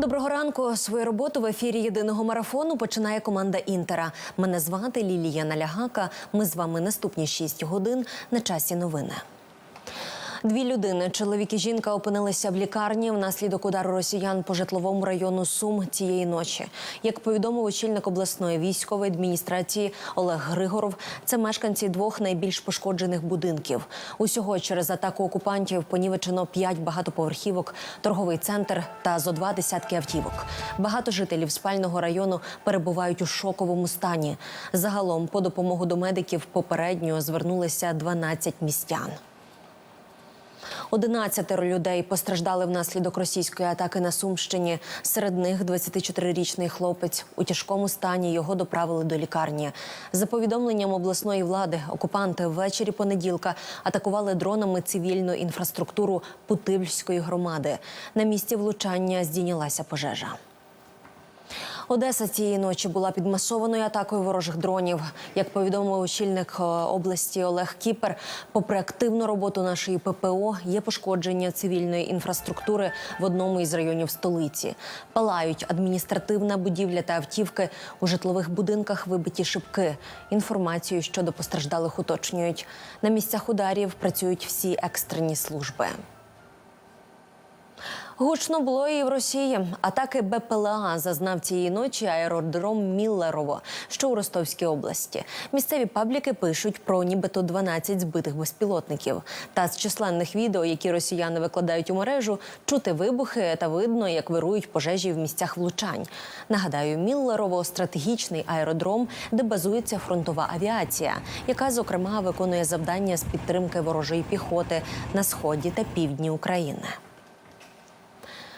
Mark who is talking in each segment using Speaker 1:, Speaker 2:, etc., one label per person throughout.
Speaker 1: Доброго ранку. Свою роботу в ефірі єдиного марафону починає команда Інтера. Мене звати Лілія Налягака. Ми з вами наступні 6 годин на часі новини. Дві людини, чоловік і жінка, опинилися в лікарні внаслідок удару росіян по житловому району Сум цієї ночі. Як повідомив очільник обласної військової адміністрації Олег Григоров, це мешканці двох найбільш пошкоджених будинків. Усього через атаку окупантів понівечено п'ять багатоповерхівок, торговий центр та зо два десятки автівок. Багато жителів спального району перебувають у шоковому стані. Загалом по допомогу до медиків попередньо звернулися 12 містян. 11 людей постраждали внаслідок російської атаки на Сумщині. Серед них 24-річний хлопець. У тяжкому стані його доправили до лікарні. За повідомленням обласної влади, окупанти ввечері понеділка атакували дронами цивільну інфраструктуру Путивльської громади. На місці влучання здійнялася пожежа. Одеса цієї ночі була під масованою атакою ворожих дронів. Як повідомив очільник е, області Олег Кіпер, попри активну роботу нашої ППО, є пошкодження цивільної інфраструктури в одному із районів столиці. Палають адміністративна будівля та автівки. У житлових будинках вибиті шибки. Інформацію щодо постраждалих уточнюють. На місцях ударів працюють всі екстрені служби. Гучно було і в Росії. Атаки БПЛА зазнав цієї ночі аеродром Міллерово, що у Ростовській області. Місцеві пабліки пишуть про нібито 12 збитих безпілотників. Та з численних відео, які росіяни викладають у мережу, чути вибухи та видно, як вирують пожежі в місцях влучань. Нагадаю, Міллерово стратегічний аеродром, де базується фронтова авіація, яка зокрема виконує завдання з підтримки ворожої піхоти на сході та півдні України.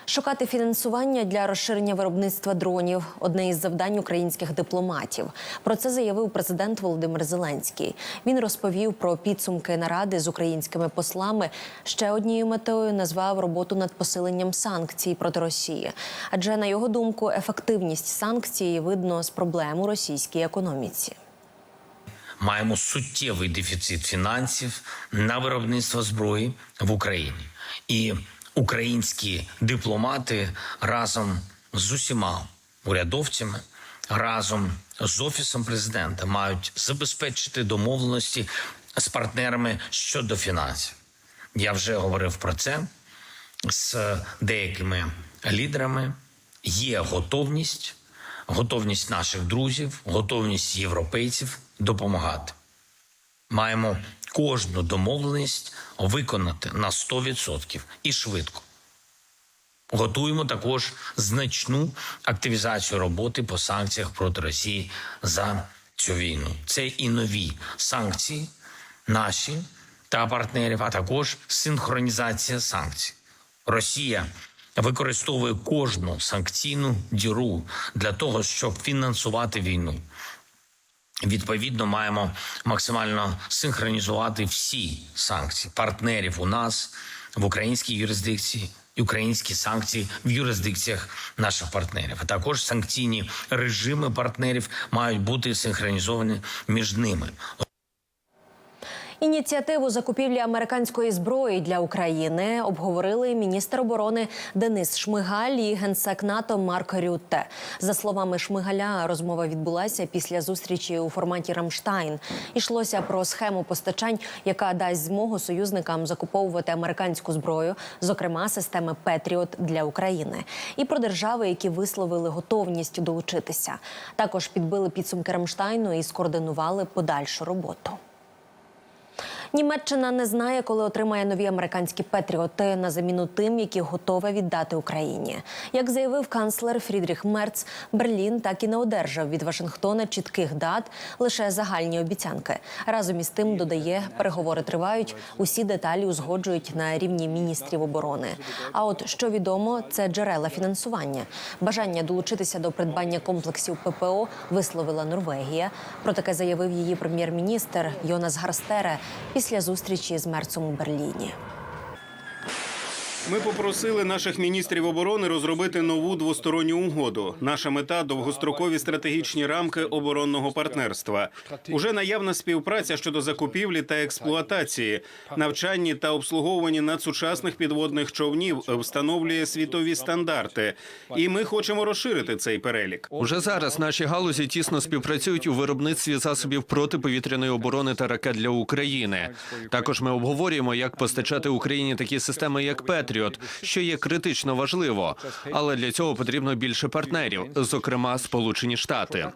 Speaker 1: Шукати фінансування для розширення виробництва дронів одне із завдань українських дипломатів. Про це заявив президент Володимир Зеленський. Він розповів про підсумки наради з українськими послами. Ще однією метою назвав роботу над посиленням санкцій проти Росії. Адже на його думку, ефективність санкцій видно з проблем у російській економіці.
Speaker 2: Маємо суттєвий дефіцит фінансів на виробництво зброї в Україні і українські дипломати разом з усіма урядовцями, разом з офісом президента мають забезпечити домовленості з партнерами щодо фінансів. Я вже говорив про це з деякими лідерами. Є готовність, готовність наших друзів, готовність європейців допомагати. Маємо кожну домовленість виконати на 100% і швидко. Готуємо також значну активізацію роботи по санкціях проти Росії за цю війну. Це і нові санкції наші та партнерів, а також синхронізація санкцій. Росія використовує кожну санкційну діру для того, щоб фінансувати війну. Відповідно, маємо максимально синхронізувати всі санкції партнерів у нас в українській юрисдикції, українські санкції в юрисдикціях наших партнерів. А також санкційні режими партнерів мають бути синхронізовані між ними.
Speaker 1: Ініціативу закупівлі американської зброї для України обговорили міністр оборони Денис Шмигаль і генсек НАТО Марк Рютте. За словами Шмигаля, розмова відбулася після зустрічі у форматі Рамштайн. Ішлося про схему постачань, яка дасть змогу союзникам закуповувати американську зброю, зокрема системи Петріот для України, і про держави, які висловили готовність долучитися. Також підбили підсумки Рамштайну і скоординували подальшу роботу. Німеччина не знає, коли отримає нові американські патріоти на заміну тим, які готове віддати Україні. Як заявив канцлер Фрідріх Мерц, Берлін так і не одержав від Вашингтона чітких дат, лише загальні обіцянки. Разом із тим додає, переговори тривають. Усі деталі узгоджують на рівні міністрів оборони. А от що відомо, це джерела фінансування. Бажання долучитися до придбання комплексів ППО висловила Норвегія. Про таке заявив її прем'єр-міністр Йонас Гарстере після зустрічі з Мерцом у Берліні.
Speaker 3: Ми попросили наших міністрів оборони розробити нову двосторонню угоду. Наша мета довгострокові стратегічні рамки оборонного партнерства. Уже наявна співпраця щодо закупівлі та експлуатації, навчанні та обслуговуванні надсучасних підводних човнів встановлює світові стандарти. І ми хочемо розширити цей перелік.
Speaker 4: Уже зараз наші галузі тісно співпрацюють у виробництві засобів протиповітряної оборони та ракет для України. Також ми обговорюємо, як постачати Україні такі системи, як Петріот, що є критично важливо. Але для цього потрібно більше партнерів, зокрема Сполучені Штати.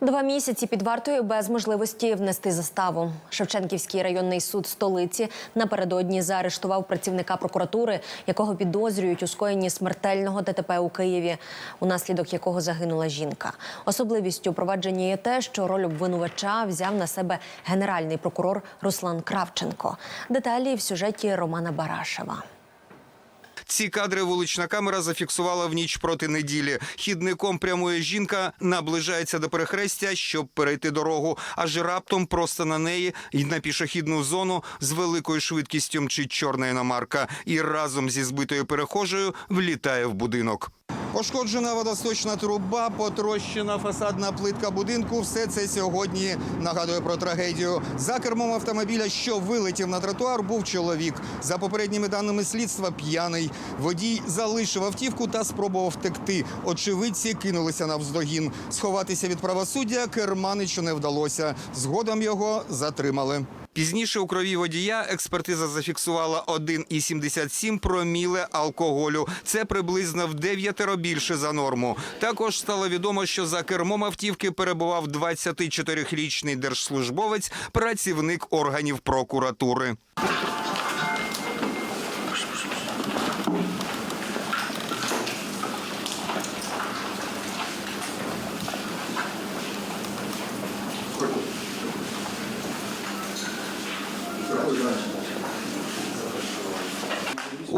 Speaker 1: Два місяці під вартою без можливості внести заставу. Шевченківський районний суд столиці напередодні заарештував працівника прокуратури, якого підозрюють у скоєнні смертельного ДТП у Києві, унаслідок якого загинула жінка. Особливістю провадження є те, що роль обвинувача взяв на себе генеральний прокурор Руслан Кравченко. Деталі в сюжеті Романа Барашева.
Speaker 5: Ці кадри вулична камера зафіксувала в ніч проти неділі. Хідником прямує жінка, наближається до перехрестя, щоб перейти дорогу. Аж раптом просто на неї й на пішохідну зону з великою швидкістю мчить чорна іномарка і разом зі збитою перехожею влітає в будинок. Пошкоджена водосточна труба, потрощена фасадна плитка будинку. Все це сьогодні нагадує про трагедію. За кермом автомобіля, що вилетів на тротуар, був чоловік. За попередніми даними слідства, п'яний. Водій залишив автівку та спробував втекти. Очевидці кинулися навздогін. Сховатися від правосуддя керманичу не вдалося. Згодом його затримали. Пізніше у крові водія експертиза зафіксувала 1,77 проміле алкоголю. Це приблизно в дев'ятеро більше за норму. Також стало відомо, що за кермом автівки перебував 24-річний держслужбовець, працівник органів прокуратури.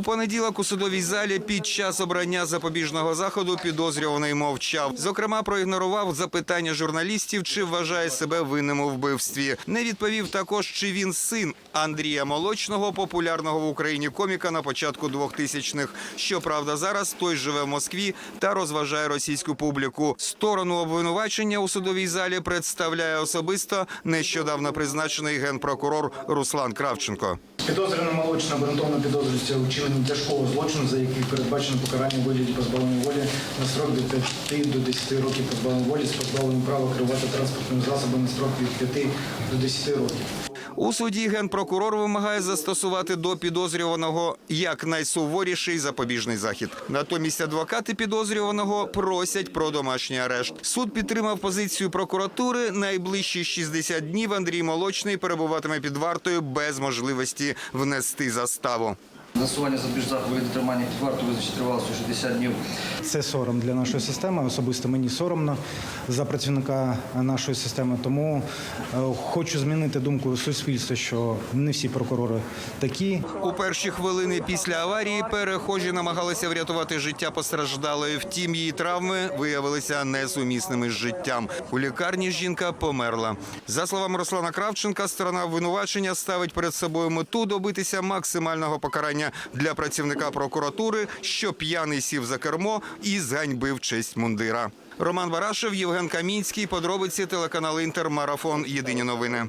Speaker 5: У понеділок у судовій залі під час обрання запобіжного заходу підозрюваний мовчав. Зокрема, проігнорував запитання журналістів, чи вважає себе винним у вбивстві. Не відповів також, чи він син Андрія Молочного, популярного в Україні коміка на початку 2000-х. Щоправда, зараз той живе в Москві та розважає російську публіку. Сторону обвинувачення у судовій залі представляє особисто нещодавно призначений генпрокурор Руслан Кравченко.
Speaker 6: Підозрюваний молочна обґрунтовано підозрюється у вчиненні тяжкого злочину, за який передбачено покарання вигляді позбавлення волі на срок від 5 до 10 років позбавлення волі з позбавленням права керувати транспортним засобом на строк від 5 до 10 років.
Speaker 5: У суді генпрокурор вимагає застосувати до підозрюваного як найсуворіший запобіжний захід. Натомість адвокати підозрюваного просять про домашній арешт. Суд підтримав позицію прокуратури. Найближчі 60 днів Андрій Молочний перебуватиме під вартою без можливості внести заставу.
Speaker 7: Застосування запобіжного тримання під вартою визначити тривалістю 60 днів.
Speaker 6: Це сором для нашої системи. Особисто мені соромно за працівника нашої системи. Тому е, хочу змінити думку суспільства, що не всі прокурори такі.
Speaker 5: У перші хвилини після аварії перехожі намагалися врятувати життя постраждалої. Втім, її травми виявилися несумісними з життям. У лікарні жінка померла. За словами Руслана Кравченка, сторона обвинувачення ставить перед собою мету добитися максимального покарання для працівника прокуратури, що п'яний сів за кермо і зганьбив честь мундира. Роман Барашев, Євген Камінський. Подробиці телеканал Інтер. Марафон. Єдині новини.